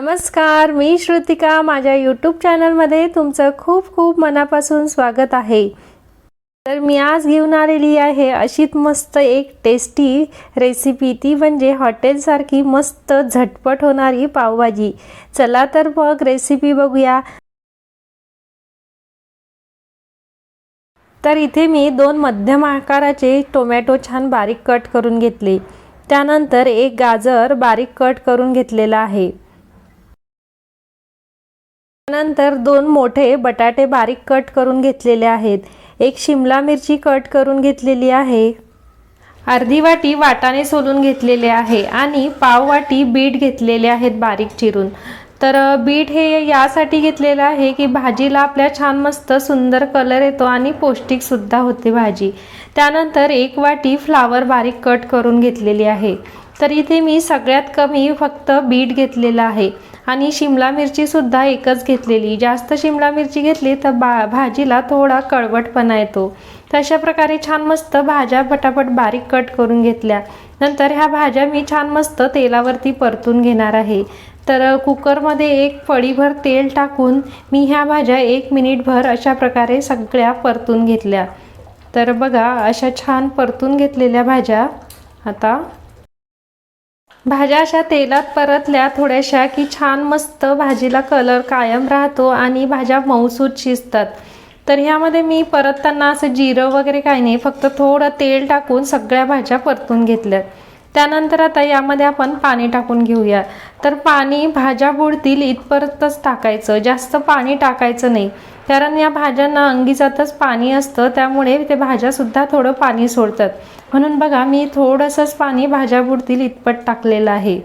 नमस्कार मी श्रुतिका. माझ्या यूट्यूब चॅनलमध्ये तुमचं खूप खूप मनापासून स्वागत आहे. तर मी आज घेऊन आलेली आहे अशीच मस्त एक टेस्टी रेसिपी ती म्हणजे हॉटेलसारखी मस्त झटपट होणारी पावभाजी. चला तर मग रेसिपी बघूया. तर इथे मी दोन मध्यम आकाराचे टोमॅटो छान बारीक कट करून घेतले. त्यानंतर एक गाजर बारीक कट करून घेतलेला आहे. त्यानंतर दोन मोठे बटाटे बारीक कट करून घेतलेले आहेत. एक शिमला मिरची कट करून घेतलेली आहे. अर्धी वाटी वाटाणे सोलून घेतलेले आहे आणि पाव वाटी बीट घेतलेले आहेत बारीक चिरून. तर बीट हे यासाठी घेतलेलं आहे की भाजीला आपल्या छान मस्त सुंदर कलर येतो आणि पौष्टिकसुद्धा होते भाजी. त्यानंतर एक वाटी फ्लावर बारीक कट करून घेतलेली आहे. तर इथे मी सगळ्यात कमी फक्त बीट घेतलेलं आहे. आणि शिमला मिरचीसुद्धा एकच घेतलेली. जास्त शिमला मिरची घेतली तर बा भाजीला थोडा कळवटपणा येतो. तशा प्रकारे छान मस्त भाज्या पटापट बारीक कट करून घेतल्या. नंतर ह्या भाज्या मी छान मस्त तेलावरती परतून घेणार आहे. तर कुकरमध्ये एक फळीभर तेल टाकून मी ह्या भाज्या एक मिनिटभर अशा प्रकारे सगळ्या परतून घेतल्या. तर बघा अशा छान परतून घेतलेल्या भाज्या. आता भाज्या अशा तेलात परतल्या थोड्याशा की छान मस्त भाजीला कलर कायम राहतो आणि भाज्या मऊसूत शिजतात. तर ह्यामध्ये मी परतताना असं जिरं वगैरे काही नाही फक्त थोडं तेल टाकून सगळ्या भाज्या परतून घेतल्यात. त्यानंतर आता यामध्ये आपण पाणी टाकून घेऊया. तर पाणी भाज्या बुडतील इथपर्यंतच टाकायचं. जास्त पाणी टाकायचं नाही. कारण या भाज्यांना अंगीजातच पाणी असतं. त्यामुळे ते भाज्यासुद्धा थोडं पाणी सोडतात. म्हणून बघा मी थोडंसंच पाणी भाज्या बुडतील इतपत टाकलेलं आहे.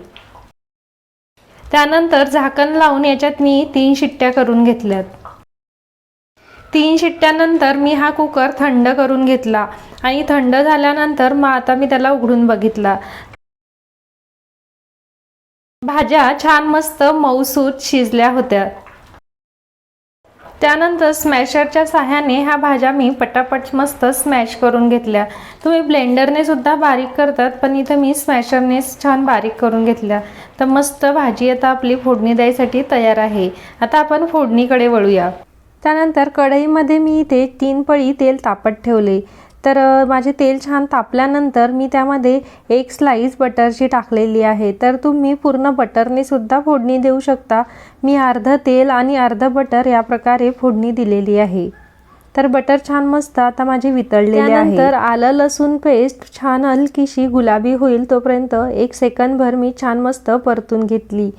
त्यानंतर झाकण लावून याच्यात मी तीन शिट्ट्या करून घेतल्यात. तीन शिट्ट्यानंतर मी हा कुकर थंड करून घेतला. आणि थंड झाल्यानंतर मग आता मी त्याला उघडून बघितला. भाज्या छान मस्त मऊसूत शिजल्या होत्या. त्यानंतर स्मॅशरच्या साह्याने ह्या भाज्या मी पटापट मस्त स्मॅश करून घेतल्या. तुम्ही ब्लेंडरने सुद्धा बारीक करतात पण इथं मी स्मॅशरने छान बारीक करून घेतल्या. तर मस्त भाजी आता आपली फोडणी द्यायसाठी तयार आहे. आता आपण फोडणीकडे वळूया. त्यानंतर कढईमध्ये मी इथे तीन पळी तेल तापत ठेवले. तर माझे तेल छान तापल्यानंतर मी त्यामध्ये एक स्लाईस बटरची टाकलेली आहे. तर तुम्ही पूर्ण बटरने सुद्धा फोडणी देऊ शकता. मी अर्धं तेल आणि अर्धं बटर या प्रकारे फोडणी दिलेली आहे. तर बटर छान मस्त आता माझी वितळलेली आहे. तर आलं लसूण पेस्ट छान हलकीशी गुलाबी होईल तोपर्यंत एक सेकंदभर मी छान मस्त परतून घेतली.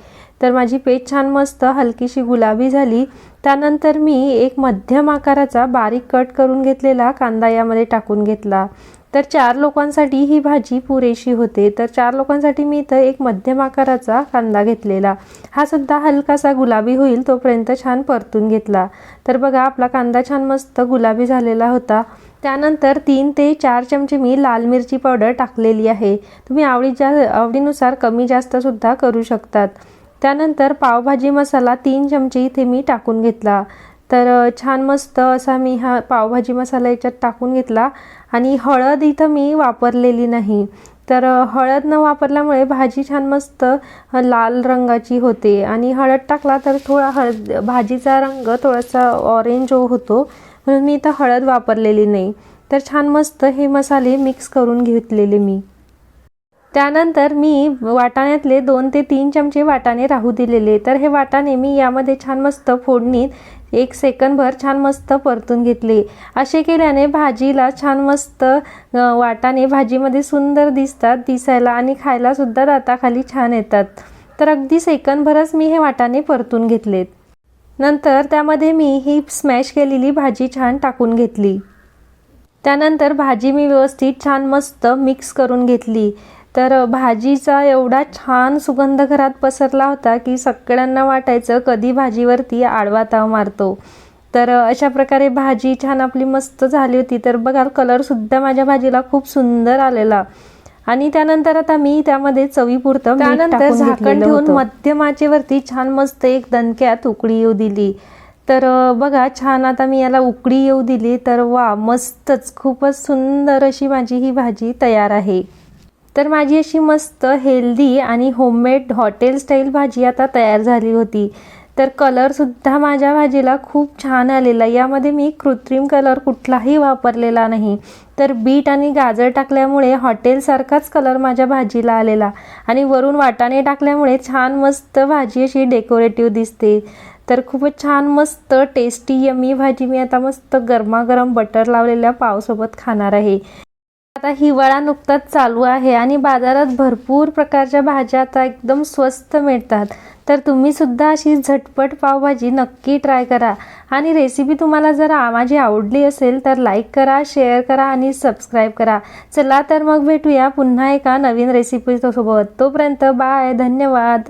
तर माझी पेस्ट छान मस्त हलकीशी गुलाबी झाली. त्यानंतर मी एक मध्यम आकाराचा बारीक कट करून घेतलेला कांदा यामध्ये टाकून घेतला. तर चार लोकांसाठी ही भाजी पुरेशी होते. तर चार लोकांसाठी मी इथं एक मध्यम आकाराचा कांदा घेतलेला. हा सुद्धा हलकासा गुलाबी होईल तोपर्यंत छान परतून घेतला. तर बघा आपला कांदा छान मस्त गुलाबी झालेला होता. त्यानंतर तीन ते चार चमचे मी लाल मिरची पावडर टाकलेली आहे. तुम्ही आवडीच्या आवडीनुसार कमी जास्तसुद्धा करू शकतात. त्यानंतर पावभाजी मसाला तीन चमचे इथे मी टाकून घेतला. तर छान मस्त असा मी हा पावभाजी मसाला याच्यात टाकून घेतला आणि हळद इथं मी वापरलेली नाही. तर हळद न वापरल्यामुळे भाजी छान मस्त लाल रंगाची होते आणि हळद टाकला तर थोडा हळद भाजीचा रंग थोडासा ऑरेंज होतो. म्हणून मी इथं हळद वापरलेली नाही. तर छान मस्त हे मसाले मिक्स करून घेतलेले मी. त्यानंतर मी वाटाण्यातले दोन ते तीन चमचे वाटाणे राहू दिलेले. तर हे वाटाणे मी यामध्ये छान मस्त फोडणीत एक सेकंदभर छान मस्त परतून घेतले. असे केल्याने भाजीला छान मस्त वाटाने भाजीमध्ये सुंदर दिसतात दिसायला आणि खायला सुद्धा दाताखाली छान येतात. तर अगदी सेकंदभरच मी हे वाटाणे परतून घेतलेत. नंतर त्यामध्ये मी ही स्मॅश केलेली भाजी छान टाकून घेतली. त्यानंतर भाजी मी व्यवस्थित छान मस्त मिक्स करून घेतली. तर भाजीचा एवढा छान सुगंध घरात पसरला होता की सगळ्यांना वाटायचं कधी भाजीवरती आडवा ताव मारतो. तर अशा प्रकारे भाजी छान आपली मस्त झाली होती. तर बघा कलरसुद्धा माझ्या भाजीला खूप सुंदर आलेला. आणि त्यानंतर आता मी त्यामध्ये चवीपुरतं त्यानंतर झाकण ठेवून होतं. मध्यम आचेवरती छान मस्त एक दणक्यात उकळी येऊ दिली. तर बघा छान आता मी याला उकळी येऊ दिली. तर वा मस्तच खूपच सुंदर अशी माझी ही भाजी तयार आहे. तर माझी अशी मस्त हेल्दी आणि होममेड हॉटेल स्टाईल भाजी आता तयार झाली होती. तर कलरसुद्धा माझ्या भाजीला खूप छान आलेला. यामध्ये मी कृत्रिम कलर कुठलाही वापरलेला नाही. तर बीट आणि गाजर टाकल्यामुळे हॉटेलसारखाच कलर माझ्या भाजीला आलेला. आणि वरून वाटाणे टाकल्यामुळे छान मस्त भाजी अशी डेकोरेटिव्ह दिसते. तर खूपच छान मस्त टेस्टी यमी भाजी मी आता मस्त गरमागरम बटर लावलेल्या पावसोबत खाणार आहे. आता हिवाळा नुकताच चालू आहे आणि बाजारात भरपूर प्रकारच्या भाज्या आता एकदम स्वस्त मिळतात. तर तुम्ही सुद्धा अशी झटपट पावभाजी नक्की ट्राय करा. आणि रेसिपी तुम्हाला जर माझी आवडली असेल तर लाईक करा शेअर करा आणि सबस्क्राईब करा. चला तर मग भेटूया पुन्हा एका नवीन रेसिपी सोबत तोपर्यंत बाय. धन्यवाद.